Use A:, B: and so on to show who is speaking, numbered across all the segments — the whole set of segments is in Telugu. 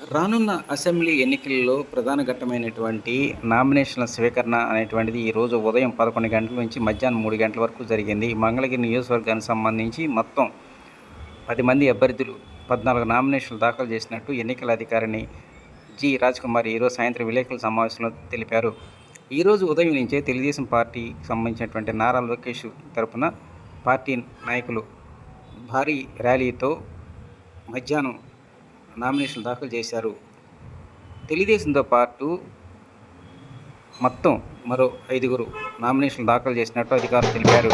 A: రానున్న అసెంబ్లీ ఎన్నికల్లో ప్రధాన ఘట్టమైనటువంటి నామినేషన్ల స్వీకరణ అనేటువంటిది ఈరోజు ఉదయం పదకొండు గంటల నుంచి మధ్యాహ్నం మూడు గంటల వరకు జరిగింది. మంగళగిరి నియోజకవర్గానికి సంబంధించి మొత్తం పది మంది అభ్యర్థులు పద్నాలుగు నామినేషన్లు దాఖలు చేసినట్టు ఎన్నికల అధికారిని జి. కుమార్ ఈరోజు సాయంత్రం విలేకరుల సమావేశంలో తెలిపారు. ఈరోజు ఉదయం నుంచే తెలుగుదేశం పార్టీకి సంబంధించినటువంటి నారా లోకేష్ తరపున పార్టీ నాయకులు భారీ ర్యాలీతో మధ్యాహ్నం నామినేషన్ దాఖలు చేశారు. తెలుగుదేశంతో పాటు మొత్తం మరో ఐదుగురు నామినేషన్లు దాఖలు చేసినట్టు అధికారులు తెలిపారు.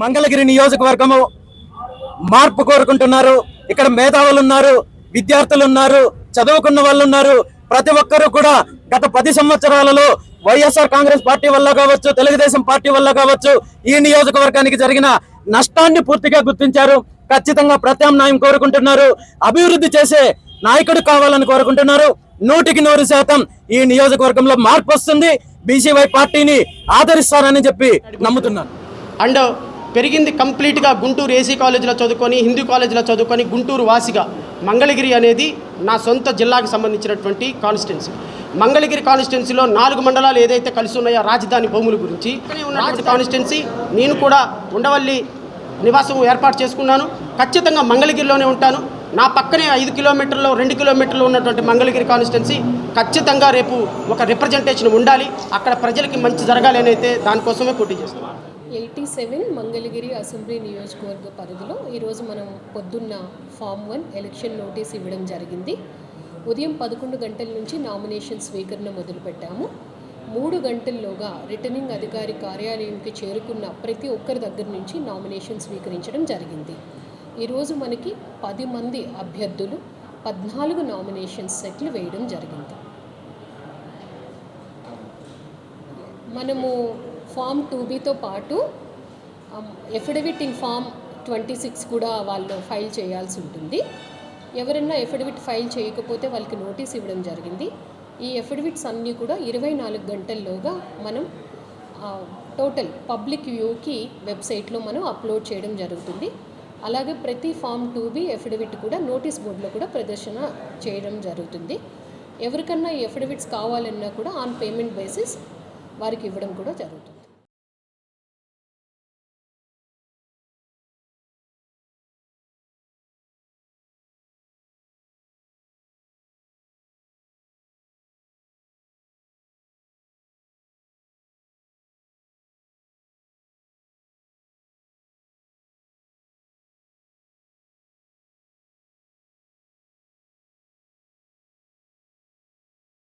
B: మంగళగిరి నియోజకవర్గము మార్పు కోరుకుంటున్నారు. ఇక్కడ మేధావులు ఉన్నారు విద్యార్థులు ఉన్నారు చదువుకున్న వాళ్ళు ఉన్నారు ప్రతి ఒక్కరూ కూడా గత పది సంవత్సరాలలో వైఎస్ఆర్ కాంగ్రెస్ పార్టీ వల్ల కావచ్చు తెలుగుదేశం పార్టీ వల్ల కావచ్చు ఈ నియోజకవర్గానికి జరిగిన నష్టాన్ని పూర్తిగా గుర్తించారు. ఖచ్చితంగా ప్రత్యామ్నాయం కోరుకుంటున్నారు. అభివృద్ధి చేసే నాయకుడు కావాలని కోరుకుంటున్నారు. నూటికి నూరు శాతం ఈ నియోజకవర్గంలో మార్పు వస్తుంది. బీసీవై పార్టీని ఆదరిస్తారని చెప్పి నమ్ముతున్నాను
C: అండ్ పెరిగింది కంప్లీట్గా గుంటూరు ఏసీ కాలేజీలో చదువుకొని హిందూ కాలేజీలో చదువుకొని గుంటూరు వాసిగా మంగళగిరి అనేది నా సొంత జిల్లాకు సంబంధించినటువంటి కాన్స్టిట్యున్సీ మంగళగిరి కాన్స్టిట్యున్సీలో నాలుగు మండలాలు ఏదైతే కలిసి ఉన్నాయో రాజధాని భూముల గురించి ఉన్నటువంటి కాన్స్టిట్యున్సీ నేను కూడా ఉండవల్లి నివాసం ఏర్పాటు చేసుకున్నాను. ఖచ్చితంగా మంగళగిరిలోనే ఉంటాను. నా పక్కనే ఐదు కిలోమీటర్లు రెండు కిలోమీటర్లు ఉన్నటువంటి మంగళగిరి కాన్స్టిట్యున్సీ ఖచ్చితంగా రేపు ఒక రిప్రజెంటేషన్ ఉండాలి. అక్కడ ప్రజలకి మంచి జరగాలి అని అయితే దానికోసమే పోటీ చేస్తున్నాను.
D: ఎయిటీ సెవెన్ మంగళగిరి అసెంబ్లీ నియోజకవర్గ పరిధిలో ఈరోజు మనం పొద్దున్న ఫామ్ వన్ ఎలక్షన్ నోటీస్ ఇవ్వడం జరిగింది. ఉదయం పదకొండు గంటల నుంచి నామినేషన్ స్వీకరణ మొదలుపెట్టాము. మూడు గంటల్లోగా రిటర్నింగ్ అధికారి కార్యాలయంకి చేరుకున్న ప్రతి ఒక్కరి దగ్గర నుంచి నామినేషన్ స్వీకరించడం జరిగింది. ఈరోజు మనకి పది మంది అభ్యర్థులు పద్నాలుగు నామినేషన్ సెట్లు వేయడం జరిగింది. మనము ఫామ్ టూ బీతో పాటు affidavit in form twenty six కూడా వాళ్ళు ఫైల్ చేయాల్సి ఉంటుంది. ఎవరైనా ఎఫిడవిట్ ఫైల్ చేయకపోతే వాళ్ళకి నోటీస్ ఇవ్వడం జరిగింది. ఈ ఎఫిడవిట్స్ అన్నీ కూడా ఇరవై నాలుగు గంటల్లోగా మనం టోటల్ పబ్లిక్ వ్యూకి వెబ్సైట్లో మనం అప్లోడ్ చేయడం జరుగుతుంది. అలాగే ప్రతి ఫామ్ టూ బి ఎఫిడవిట్ కూడా నోటీస్ బోర్డులో కూడా ప్రదర్శన చేయడం జరుగుతుంది. ఎవరికన్నా ఈ ఎఫిడవిట్స్ కావాలన్నా కూడా ఆన్ పేమెంట్ బేసిస్ వారికి ఇవ్వడం కూడా జరుగుతుంది.